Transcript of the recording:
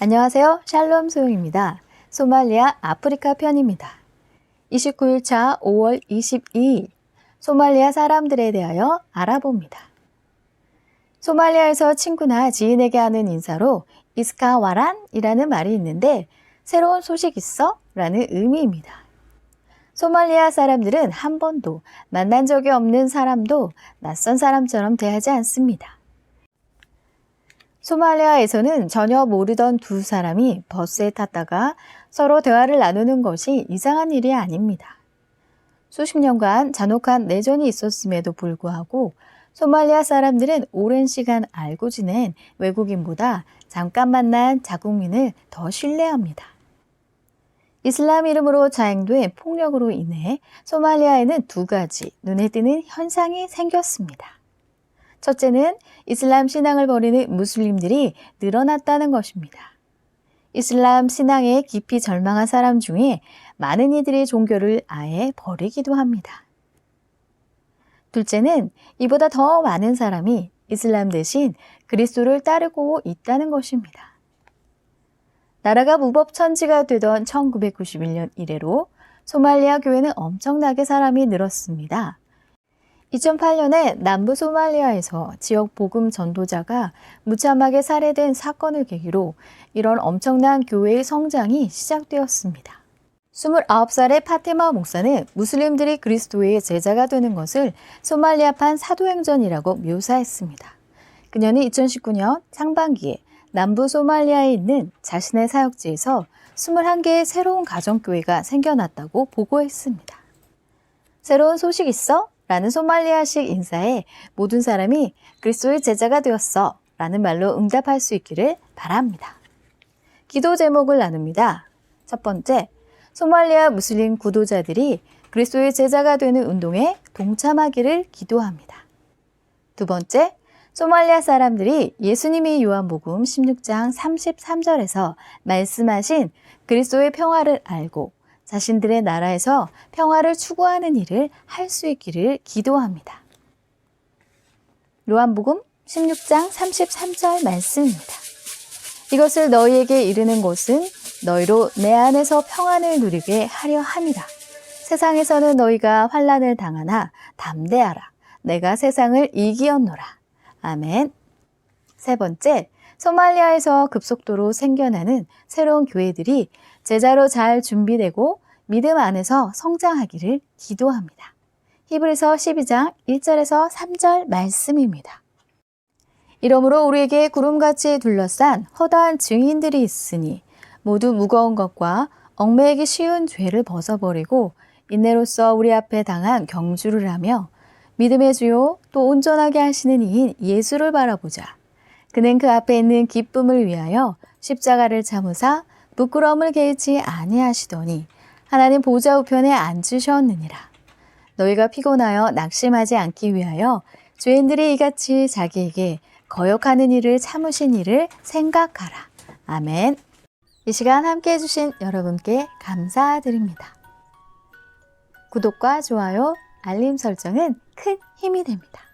안녕하세요. 샬롬 소영입니다. 소말리아 아프리카 편입니다. 29일차 5월 22일 소말리아 사람들에 대하여 알아봅니다. 소말리아에서 친구나 지인에게 하는 인사로 이스카와란이라는 말이 있는데 새로운 소식 있어? 라는 의미입니다. 소말리아 사람들은 한 번도 만난 적이 없는 사람도 낯선 사람처럼 대하지 않습니다. 소말리아에서는 전혀 모르던 두 사람이 버스에 탔다가 서로 대화를 나누는 것이 이상한 일이 아닙니다. 수십 년간 잔혹한 내전이 있었음에도 불구하고 소말리아 사람들은 오랜 시간 알고 지낸 외국인보다 잠깐 만난 자국민을 더 신뢰합니다. 이슬람 이름으로 자행된 폭력으로 인해 소말리아에는 두 가지 눈에 띄는 현상이 생겼습니다. 첫째는 이슬람 신앙을 버리는 무슬림들이 늘어났다는 것입니다. 이슬람 신앙에 깊이 절망한 사람 중에 많은 이들이 종교를 아예 버리기도 합니다. 둘째는 이보다 더 많은 사람이 이슬람 대신 그리스도를 따르고 있다는 것입니다. 나라가 무법천지가 되던 1991년 이래로 소말리아 교회는 엄청나게 사람이 늘었습니다. 2008년에 남부 소말리아에서 지역 복음 전도자가 무참하게 살해된 사건을 계기로 이런 엄청난 교회의 성장이 시작되었습니다. 29살의 파티마 목사는 무슬림들이 그리스도의 제자가 되는 것을 소말리아판 사도행전이라고 묘사했습니다. 그녀는 2019년 상반기에 남부 소말리아에 있는 자신의 사역지에서 21개의 새로운 가정교회가 생겨났다고 보고했습니다. 새로운 소식 있어? 라는 소말리아식 인사에 모든 사람이 그리스도의 제자가 되었어 라는 말로 응답할 수 있기를 바랍니다. 기도 제목을 나눕니다. 첫 번째, 소말리아 무슬림 구도자들이 그리스도의 제자가 되는 운동에 동참하기를 기도합니다. 두 번째, 소말리아 사람들이 예수님이 요한복음 16장 33절에서 말씀하신 그리스도의 평화를 알고 자신들의 나라에서 평화를 추구하는 일을 할 수 있기를 기도합니다. 요한복음 16장 33절 말씀입니다. 이것을 너희에게 이르는 것은 너희로 내 안에서 평안을 누리게 하려 함이라. 세상에서는 너희가 환란을 당하나 담대하라. 내가 세상을 이기었노라. 아멘. 세 번째, 소말리아에서 급속도로 생겨나는 새로운 교회들이 제자로 잘 준비되고 믿음 안에서 성장하기를 기도합니다. 히브리서 12장 1절에서 3절 말씀입니다. 이러므로 우리에게 구름같이 둘러싼 허다한 증인들이 있으니 모두 무거운 것과 얽매이기 쉬운 죄를 벗어버리고 인내로서 우리 앞에 당한 경주를 하며 믿음의 주요 또 온전하게 하시는 이인 예수를 바라보자. 그는 그 앞에 있는 기쁨을 위하여 십자가를 참으사 부끄러움을 개의치 아니하시더니 하나님 보좌 우편에 앉으셨느니라. 너희가 피곤하여 낙심하지 않기 위하여 죄인들이 이같이 자기에게 거역하는 일을 참으신 일을 생각하라. 아멘. 이 시간 함께 해주신 여러분께 감사드립니다. 구독과 좋아요, 알림 설정은 큰 힘이 됩니다.